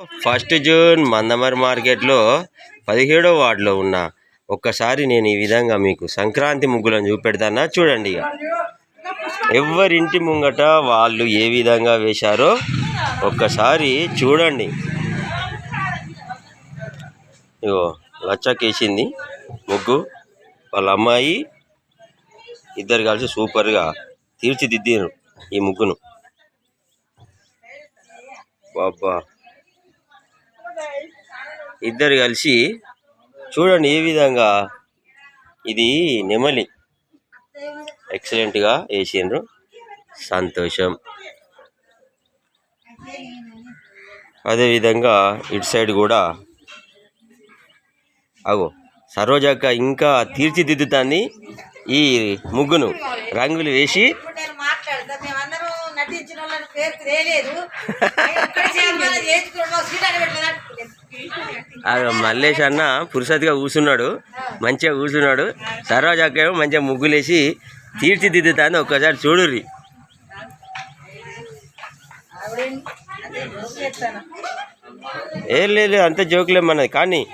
First June Mandamarri మార్కెట్లో పదిహేడో వార్డులో ఉన్న ఒక్కసారి నేను ఈ విధంగా మీకు సంక్రాంతి ముగ్గులను చూపెడతానా చూడండి ఇక. ఎవరింటి ముంగట వాళ్ళు ఏ విధంగా వేశారో ఒక్కసారి చూడండి. ఇగో లచ్చకేసింది ముగ్గు. వాళ్ళ అమ్మాయి ఇద్దరు కలిసి సూపర్గా తీర్చిదిద్దారు ఈ ముగ్గును. బాబా ఇద్దరు కలిసి చూడండి ఏ విధంగా ఇది నెమలి. ఎక్సలెంట్గా వేసిండ్రు. సంతోషం. అదేవిధంగా ఇటు సైడ్ కూడా అగో సరోజక్క ఇంకా తీర్చిదిద్దుతాన్ని ఈ ముగ్గును. రంగులు వేసి మేమందరం నటించిన వాళ్ళని పేరు తెలియలేదు మల్లేష్ అన్న పురుషత్గా కూర్చున్నాడు. మంచిగా కూర్చున్నాడు. సరోజక్క ఏమో మంచిగా ముగ్గులేసి తీర్చిదిద్దుతాంది. ఒక్కసారి చూడుర్రి. ఏం లేదు అంత జోకులే మనది. కానీ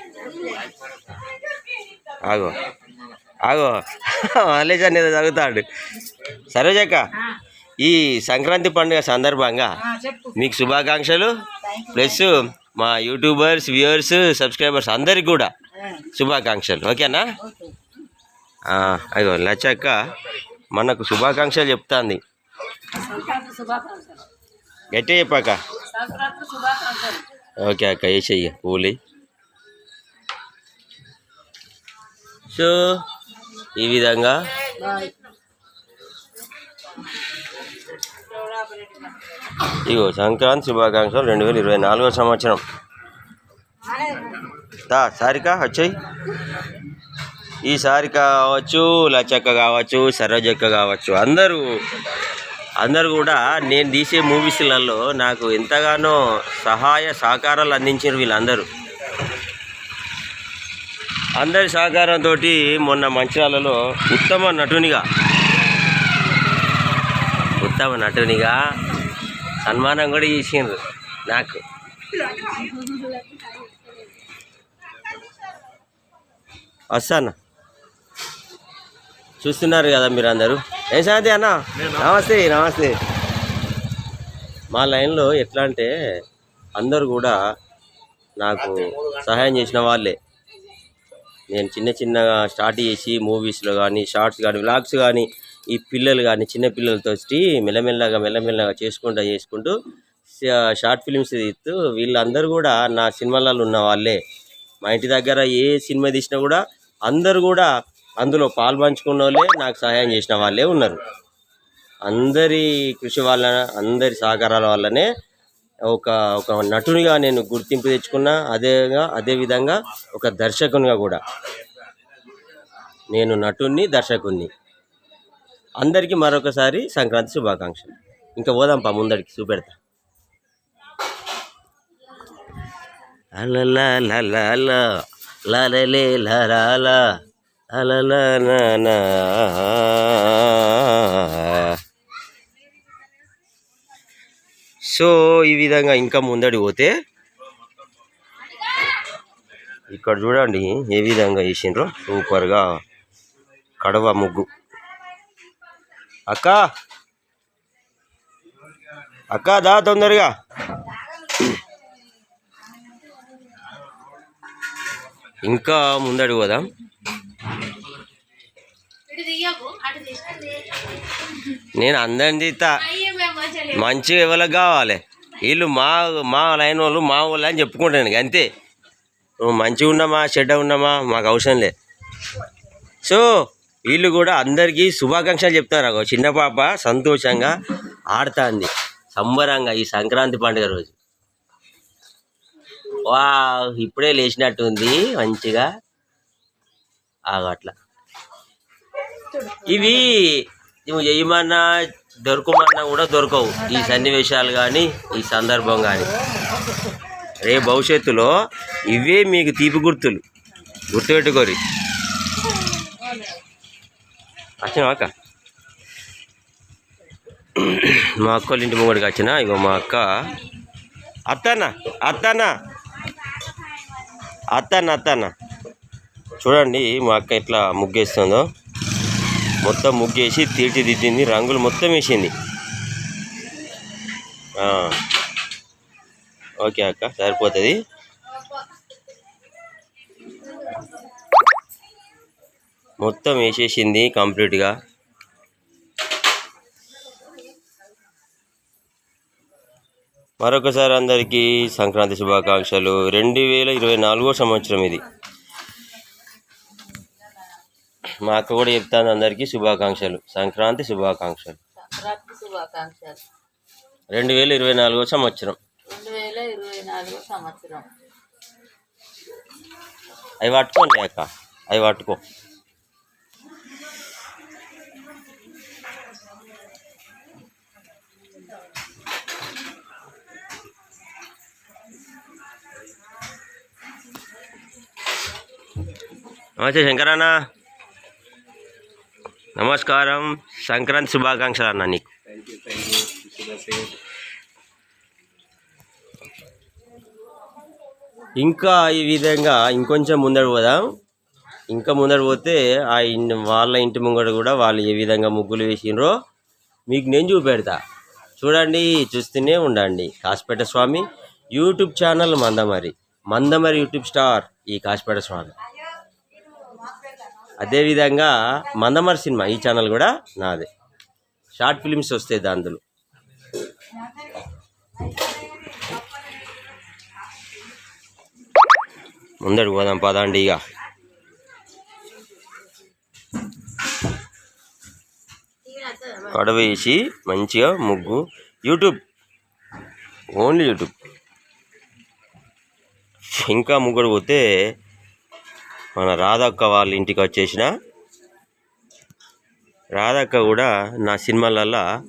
ఆగో. ఆగో. మల్లేష్ అన్న ఏదో చదువుతాడు సరోజక్క ఈ సంక్రాంతి పండుగ సందర్భంగా మీకు శుభాకాంక్షలు. ప్లస్ మా యూట్యూబర్స్ వ్యూవర్స్ సబ్స్క్రైబర్స్ అందరికి కూడా శుభాకాంక్షలు. ఓకేనా? అయ్యో లచ్చక్క మనకు శుభాకాంక్షలు చెప్తాంది. గట్టే చెప్పాక? ఓకే అక్క వేసేయ్య పూలి. సో ఈ విధంగా ఇగో సంక్రాంతి శుభాకాంక్షలు రెండు వేల ఇరవై నాలుగో సంవత్సరం. దా సారిక వచ్చాయి. ఈ సారిక కావచ్చు లచక్క కావచ్చు సరోజక్క కావచ్చు అందరూ అందరూ కూడా నేను తీసే మూవీస్లలో నాకు ఎంతగానో సహాయ సహకారాలు అందించారు వీళ్ళందరూ. అందరి సహకారంతో మొన్న మంచిర్యాలలో ఉత్తమ నటునిగా ఉత్తమ నటునిగా సన్మానం కూడా చేసిండ్రు నాకు. వస్తాను? చూస్తున్నారు కదా మీరు అందరూ ఏం సంగతి అన్న? నమస్తే నమస్తే. మా లైన్లో ఎట్లా అంటే అందరూ కూడా నాకు సహాయం చేసిన వాళ్ళే. నేను చిన్న చిన్నగా స్టార్ట్ చేసి మూవీస్లో కానీ షార్ట్స్ కానీ వ్లాగ్స్ కానీ ఈ పిల్లలు కానీ చిన్నపిల్లలతో మెల్లమెల్లగా మెల్లమెల్లగా చేసుకుంటూ చేసుకుంటూ షార్ట్ ఫిలిమ్స్ తీస్తూ వీళ్ళందరూ కూడా నా సినిమాలలో ఉన్న వాళ్ళే. మా ఇంటి దగ్గర ఏ సినిమా తీసినా కూడా అందరూ కూడా అందులో పాల్పంచుకున్న వాళ్ళే నాకు సహాయం చేసిన వాళ్ళే ఉన్నారు. అందరి కృషి వల్ల అందరి సహకారాల వల్లనే ఒక ఒక నటునిగా నేను గుర్తింపు తెచ్చుకున్నా అదేగా అదేవిధంగా ఒక దర్శకునిగా కూడా. నేను నటుణ్ణి దర్శకుణ్ణి. అందరికీ మరొకసారి సంక్రాంతి శుభాకాంక్షలు ఇంకా పోదాంపా ముందడికి చూపెడతా అలలలలల, లలలే లలాల, అలలననా. సో ఈ విధంగా ఇంకా ముందడి పోతే ఇక్కడ చూడండి ఏ విధంగా వేసిండ్రో సూపర్గా కడవ ముగ్గు అక్క. అక్క దా తొందరగా. ఇంకా ముందడి పోదాం. నేను అందరిని తీస్తా మంచిగా ఎవరికి కావాలి? వీళ్ళు మా మా లైన్ వాళ్ళు మా వాళ్ళు అని చెప్పుకుంటాను అంతే. నువ్వు మంచిగా ఉన్నామా చెడ్డ ఉన్నామా మాకు అవసరం లేదు. సో వీళ్ళు కూడా అందరికీ శుభాకాంక్షలు చెప్తారు చిన్న పాప సంతోషంగా ఆడుతుంది సంబరంగా ఈ సంక్రాంతి పండుగ రోజు. వా ఇప్పుడే లేచినట్టుంది మంచిగా. ఆగో అట్లా. ఇవి నువ్వు చేయమన్నా దొరకమన్నా కూడా దొరకవు. ఈ సన్నివేశాలు కానీ ఈ సందర్భం కానీ రే భవిష్యత్తులో ఇవే మీకు తీపి గుర్తులు. గుర్తుపెట్టుకోరి. వచ్చినావా అక్క? మా అక్క వాళ్ళ ఇంటి ముంగడికి వచ్చిన ఇగో మా అక్క. అత్తన్న అత్తన్న. అత్తన్న అత్తన్న. చూడండి మా అక్క ఎట్లా ముగ్గేస్తుందో. మొత్తం ముగ్గేసి తీర్చిదిద్దింది రంగులు మొత్తం వేసింది. ఓకే అక్క సరిపోతుంది. మొత్తం వేసేసింది కంప్లీట్గా. మరొకసారి అందరికీ సంక్రాంతి శుభాకాంక్షలు. రెండు వేల ఇరవై నాలుగో సంవత్సరం ఇది. మా అక్క కూడా చెప్తాను అందరికీ శుభాకాంక్షలు. సంక్రాంతి శుభాకాంక్షలు. సంక్రాంతి శుభాకాంక్షలు. రెండు వేల ఇరవై నాలుగో సంవత్సరం. రెండు వేల ఇరవై నాలుగు సంవత్సరం. అవి పట్టుకోండి అక్క. అవి పట్టుకో. నమస్తే శంకరన్న. నమస్కారం. సంక్రాంతి శుభాకాంక్షలు అన్న నీకు. ఇంకా ఈ విధంగా ఇంకొంచెం ముందడు పోదాం. ఇంకా ముందడు పోతే ఆ ఇంటి వాళ్ళ ఇంటి ముంగట కూడా వాళ్ళు ఏ విధంగా ముగ్గులు వేసిండ్రో మీకు నేను చూపెడతా. చూడండి చూస్తూనే ఉండండి. Kasipet Swamy YouTube channel Mandamarri. Mandamarri YouTube star ఈ కాసిపేట స్వామి. అదేవిధంగా మందమర్ సినిమా ఈ ఛానల్ కూడా నాదే. షార్ట్ ఫిలిమ్స్ వస్తాయి దాంట్లో ముందడు పోదాం పదండి ఇక. కడవ మంచిగా ముగ్గు. యూట్యూబ్. Only YouTube. ఇంకా ముగ్గురు పోతే మన రాధక్క వాళ్ళ ఇంటికి వచ్చేసిన. రాధక్క కూడా నా సినిమాలల్లో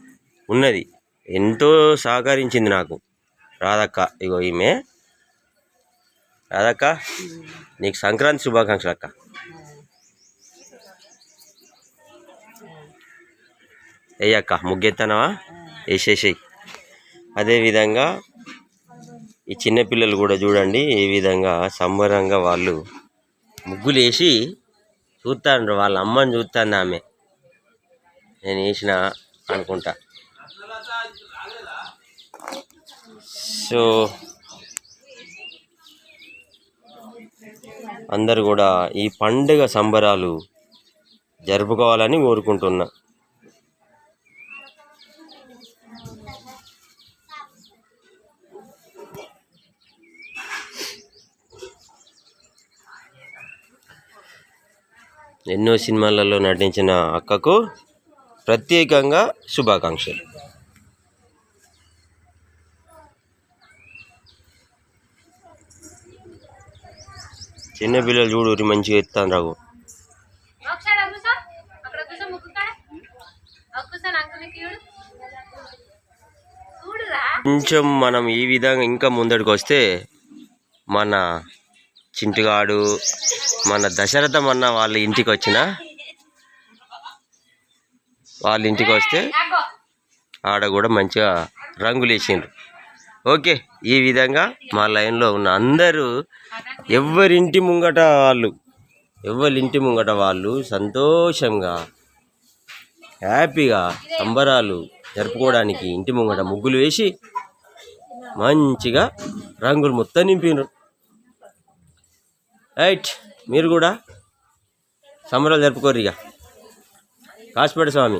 ఉన్నది. ఎంతో సహకరించింది నాకు. రాధక్క ఇగో ఈమె. రాధక్క నీకు సంక్రాంతి శుభాకాంక్షలు అక్క. అయ్యక్క ముగ్గెత్తనవా? వేసేసేయి అదేవిధంగా ఈ చిన్నపిల్లలు కూడా చూడండి ఏ విధంగా సంబరంగా వాళ్ళు ముగ్గులేసి చూస్తాను వాళ్ళ అమ్మని చూస్తాను ఆమె. నేను వేసిన అనుకుంటా. సో అందరు కూడా ఈ పండుగ సంబరాలు జరుపుకోవాలని కోరుకుంటున్నా. ఎన్నో సినిమాలలో నటించిన అక్కకు ప్రత్యేకంగా శుభాకాంక్షలు. చిన్న పిల్లలు చూడు మంచిగా ఎత్తాను రాగు చూడురా. కొంచెం మనం ఈ విధంగా ఇంకా ముందడికి వస్తే మన చింటిగాడు మన దశరథం అన్న వాళ్ళ ఇంటికి వచ్చిన. వాళ్ళ ఇంటికి వస్తే ఆడ కూడా మంచిగా రంగులు వేసిండ్రు. ఓకే ఈ విధంగా మా లైన్లో ఉన్న అందరూ ఎవరింటి ముంగట వాళ్ళు ఎవరింటి ముంగట వాళ్ళు సంతోషంగా హ్యాపీగా సంబరాలు జరుపుకోవడానికి ఇంటి ముంగట ముగ్గులు వేసి మంచిగా రంగులు మొత్తం నింపినారు రైట్ మీరు కూడా సంబరాలు జరుపుకోరు ఇక కాసిపేట స్వామి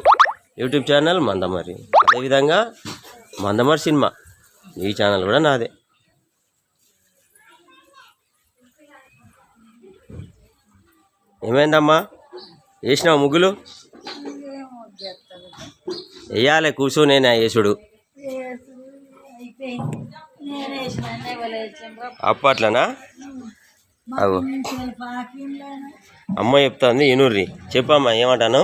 యూట్యూబ్ ఛానల్ మందమరి అదేవిధంగా మందమరి సినిమా ఈ ఛానల్ కూడా నాదే. ఏమైందమ్మా? వేసినావు ముగ్గులు? వేయాలి కూర్చోనేనా యేసుడు. అప్పట్లనా? అమ్మ చెప్తాంది ఇనుర్రి చెప్పమ్మా ఏమంటాను?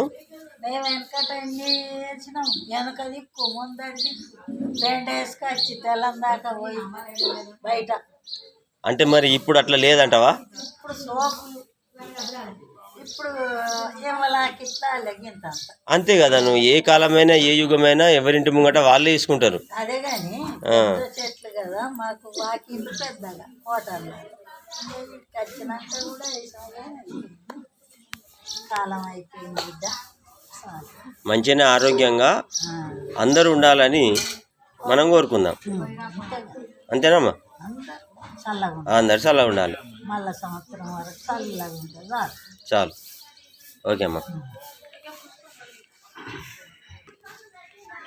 మేము వెనకట అన్ని వేసినాం వెనక దిక్కు ముందడి దిక్కు. రెండు వేసుకొచ్చి తెల్లం దాకా పోయి బయట. అంటే మరి ఇప్పుడు అట్లా లేదంటావా? ఇప్పుడు ఇప్పుడు అంత. కదా నువ్వు ఏ కాలమైనా ఏ యుగమైనా ఎవరింటి ముంగట వాళ్ళే తీసుకుంటారు అదే కానీ చెట్లు కదా మాకు వాకింగ్ పెద్దగా హోటల్లో. వచ్చినాక కూడా కాలం అయిపోయింది బిడ్డ. చాలు. మంచిగానే ఆరోగ్యంగా. అందరూ ఉండాలని మనం కోరుకుందాం. అంతేనమ్మా? అందరూ చల్లగా ఉంటుంది అందరు చల్లగా ఉండాలి. చాలు. చాలు. ఓకే అమ్మా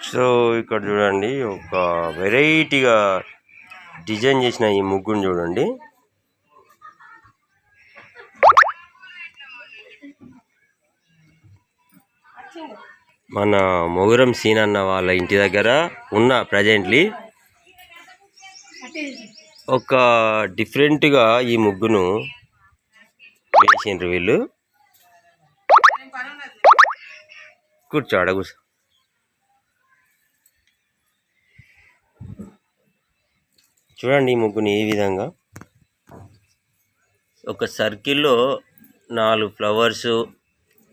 సో ఇక్కడ చూడండి ఒక వెరైటీగా డిజైన్ చేసిన ఈ ముగ్గుని చూడండి. మన మొగురం సీన్ అన్న వాళ్ళ ఇంటి దగ్గర ఉన్న ప్రజెంట్లీ ఒక డిఫరెంట్గా ఈ ముగ్గును వేసిండ్రు వీళ్ళు. కూర్చో కూర్చో. చూడండి ఈ ముగ్గుని ఈ విధంగా. ఒక సర్కిల్లో నాలుగు ఫ్లవర్స్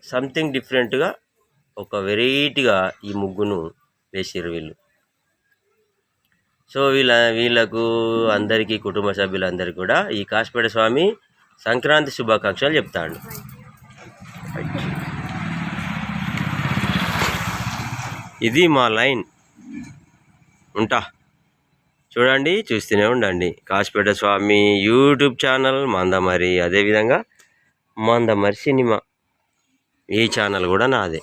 సంథింగ్ డిఫరెంట్గా ఒక వెరైటీగా ఈ ముగ్గును వేసారు వీళ్ళు. సో వీళ్ళ వీళ్ళకు అందరికీ కుటుంబ సభ్యులందరికీ కూడా ఈ కాశపేట స్వామి సంక్రాంతి శుభాకాంక్షలు చెప్తాడు. ఇది మా లైన్. ఉంటా. చూడండి చూస్తూనే ఉండండి. Kasipet Swamy YouTube channel Mandamarri. అదేవిధంగా మందమరి సినిమా. ఈ ఛానల్ కూడా నాదే.